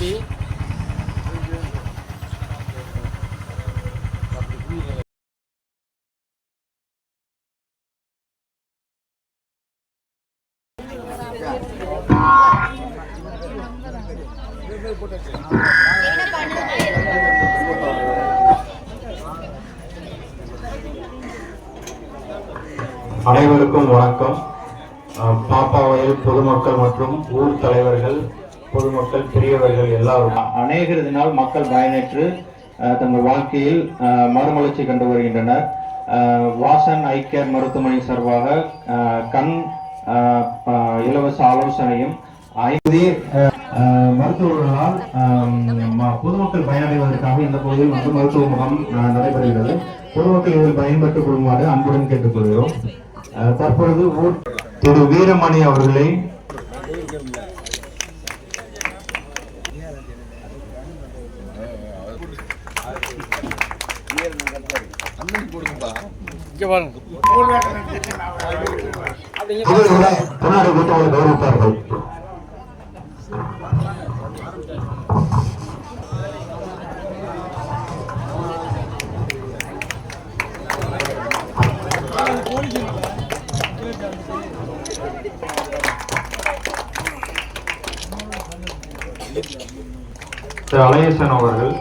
தம்பி அனைவருக்கும் வணக்கம். அஹ் பாப்பாவையில் பொதுமக்கள் மற்றும் ஊர் தலைவர்கள் பொதுமக்கள் பெரியவர்கள் எல்லாரும். அநேகரினால் மக்கள் பயனற்று அஹ், தங்கள் வாழ்க்கையில் அஹ், மறுமலர்ச்சி கண்டு வருகின்றனர். அஹ், வாசன் ஐ கேர் மருத்துவமனை சார்பாக அஹ், கண் இலவச ஆலோசனையும் ஐந்து அஹ், மருத்துவர்களால் ம- பொதுமக்கள் பயனடைவதற்காக இந்த பகுதியில் வந்து மருத்துவ முகாம் அஹ், நடைபெறுகிறது. பொதுமக்கள் இதில் பயன்பட்டுக் கொள்ளுமாறு அன்புடன் கேட்டுக்கொள்கிறோம். தற்பொழுது ஊர் திரு வீரமணி அவர்களை கௌரவிப்பார்கள். திரு அழகேசன் அவர்கள்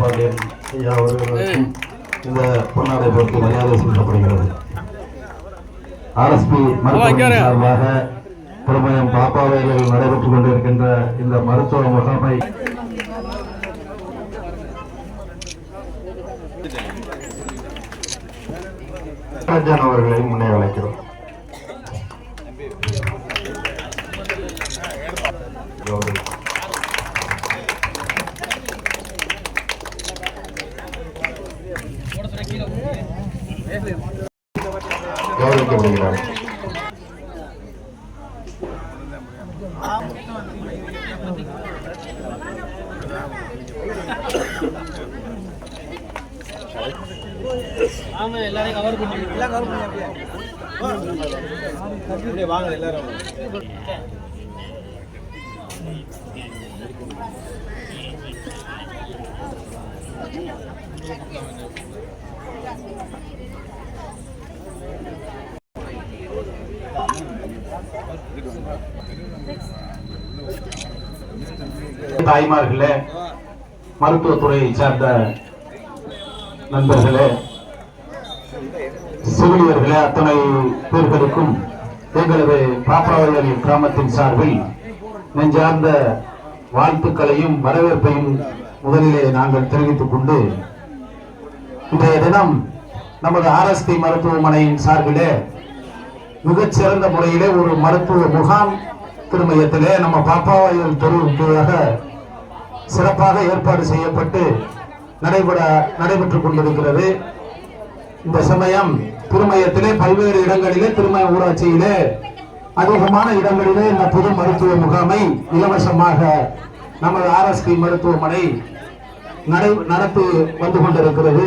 பாண்டியன் ஐயா அவர்களுக்கு இந்த பொன்னாடை பொறுத்து மரியாதை செலுத்தப்படுகிறது. ஆர்எஸ்பி மருத்துவமனை சார்பாக திருமயம் பாப்பாவையில் நடைபெற்றுக் கொண்டிருக்கின்ற இந்த மருத்துவ முகாமை ராஜன் அவர்களை முன்னே அழைக்கிறோம். கௌரவிக்கப்படுகிறார் ஆமா எல்லாரையும் கவர் பண்ணி எல்லாம் கவர் பண்ணி வாங்க எல்லாரும் தாய்மார்களே மருத்துவத்துறையை சார்ந்த நண்பர்களே செவிலியர்களே அத்தனை பேர்களுக்கும் எங்களது பாப்பாவயல் கிராமத்தின் சார்பில் நெஞ்சார்ந்த வாழ்த்துக்களையும் வரவேற்பையும் முதலிலே நாங்கள் தெரிவித்துக் கொண்டு இன்றைய தினம் நமது ஆர்எஸ்பி மருத்துவமனையின் சார்பிலே மிகச்சிறந்த முறையிலே ஒரு மருத்துவ முகாம் திருமயத்திலே நம்ம பாப்பாவாயல் தெருவுக்காக சிறப்பாக ஏற்பாடு செய்யப்பட்டு நடைபெற நடைபெற்றுக் கொண்டிருக்கிறது. இந்த சமயம் திருமயத்திலே பல்வேறு இடங்களிலே திருமய ஊராட்சியிலே அதிகமான இடங்களிலே இந்த பொது மருத்துவ முகாமை இலவசமாக நமது ஆர்எஸ்பி மருத்துவமனை நடை நடத்தி வந்து கொண்டிருக்கிறது.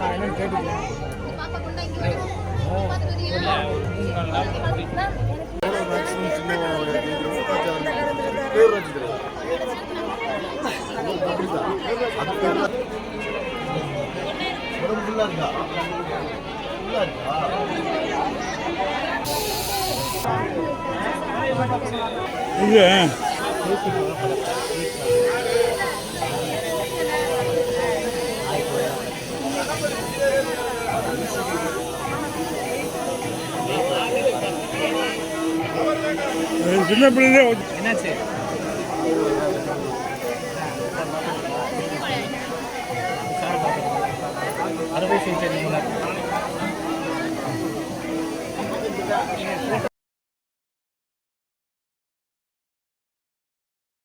நான் என்னன்னு கேட்டுக்கிறேன் ஃபுல்லாக இருக்கா? சின்ன பிள்ளைங்க என்னாச்சு? Ahora voy a.